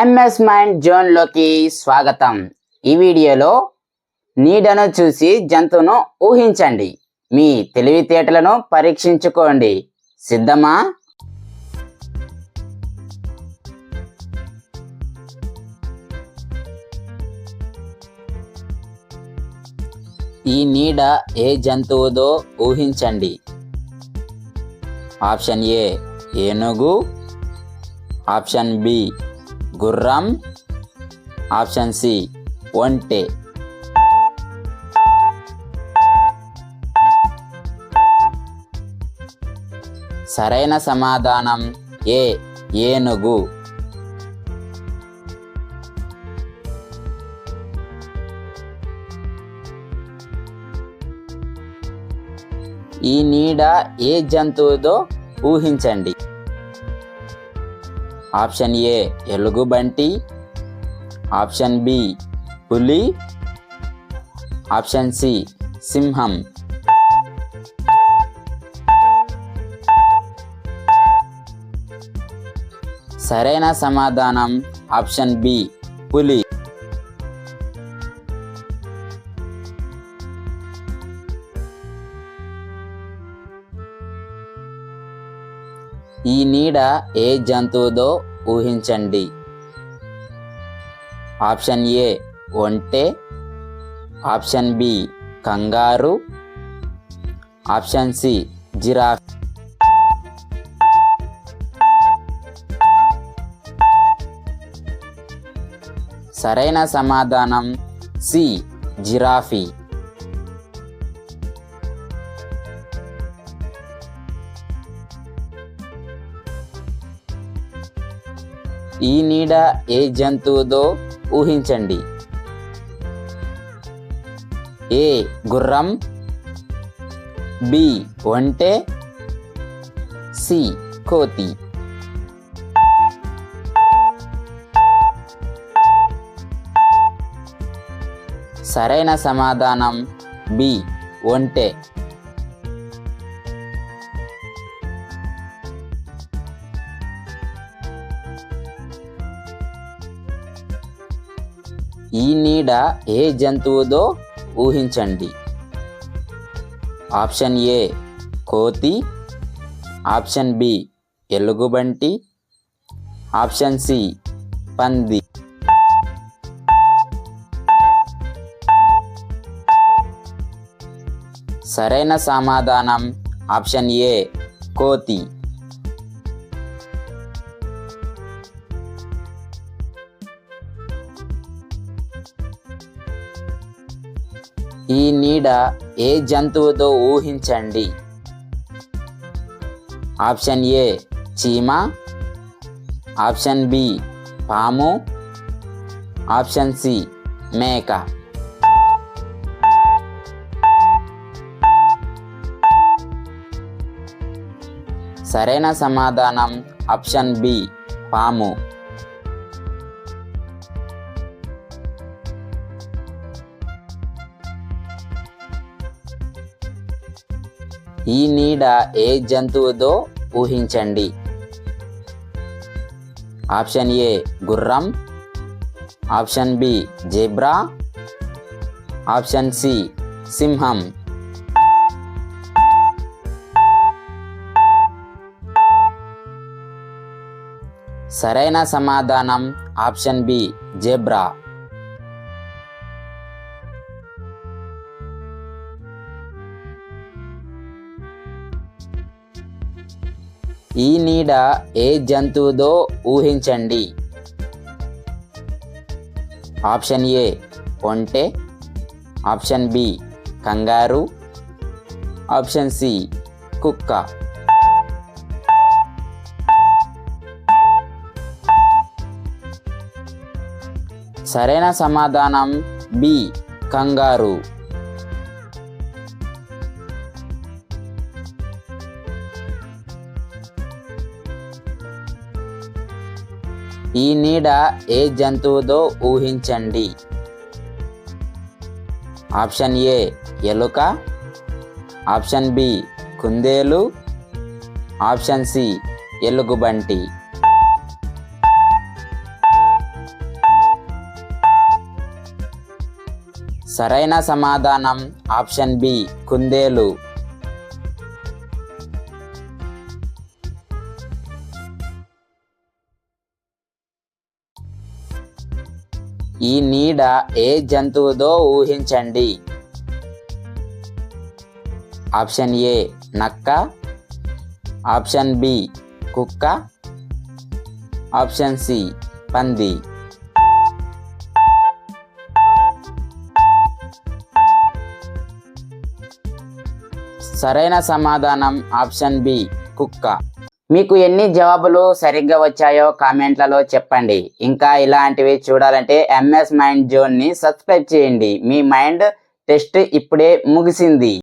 MS mind జోన్లోకి స్వాగతం. ఈ వీడియోలో నీడను చూసి జంతువును ఊహించండి. మీ తెలివితేటలను పరీక్షించుకోండి. సిద్ధమా? ఈ నీడ ఏ జంతువుదో ఊహించండి. ఆప్షన్ ఏ ఏనుగు. ఆప్షన్ బి గుర్రం ఆప్షన్ సి ఒంటె. సరైన సమాధానం ఏ ఏనుగు. ఈ నీడ ఏ జంతువుదో ఊహించండి. ఆప్షన్ ఏ ఎలుగుబంటి ఆప్షన్ బి పులి ఆప్షన్ సి సింహం. సరైన సమాధానం ఆప్షన్ బి పులి. నీడ ఏ జంతువుదో ఊహించండి. ఆప్షన్ ఏ ఒంటె option B kangaroo option C giraffe. సరైన సమాధానం సి జిరాఫీ. ఈ నీడ ఏ జంతువుదో ఊహించండి. ఏ గుర్రం బి ఒంటె సి కోతి. సరైన సమాధానం బి ఒంటె. ఈ నీడ ఏ జంతువుదో ఊహించండి. ఆప్షన్ ఏ కోతి. ఆప్షన్ బి ఎలుగుబంటి. ఆప్షన్ సి పంది. సరైన సమాధానం ఆప్షన్ ఏ కోతి. ఈ నీడ ఏ జంతువుతో ఊహించండి? ఆప్షన్ ఏ చీమ ఆప్షన్ బి పాము ఆప్షన్ సి మేక. సరైన సమాధానం ఆప్షన్ బి పాము. ఈ నీడ ఏ జంతువుదో ఊహించండి. ఆప్షన్ ఏ గుర్రం option B zebra option C సింహం. సరైన సమాధానం ఆప్షన్ బి జెబ్రా. ఈ నీడ ఏ జంతువుదో ఊహించండి. ఆప్షన్ ఏ ఒంటె option B kangaroo option C కుక్క. సరైన సమాధానం బి కంగారు. ఈ నీడ ఏ జంతువుతో ఊహించండి. ఆప్షన్ ఏ ఎలుక. ఆప్షన్ బి కుందేలు. ఆప్షన్ సి ఎలుగుబంటి. సరైన సమాధానం ఆప్షన్ బి కుందేలు. ఈ నీడ ఏ జంతువుదో ఊహించండి. ఆప్షన్ ఏ నక్క. ఆప్షన్ బి కుక్క. ఆప్షన్ సి పంది. సరైన సమాధానం ఆప్షన్ బి కుక్క. మీకు ఎన్ని జవాబులు సరిగ్గా వచ్చాయో కామెంట్లలో చెప్పండి. ఇంకా ఇలాంటివి చూడాలంటే ఎంఎస్ మైండ్ జోన్ని సబ్స్క్రైబ్ చేయండి. మీ మైండ్ టెస్ట్ ఇప్పుడే ముగిసింది.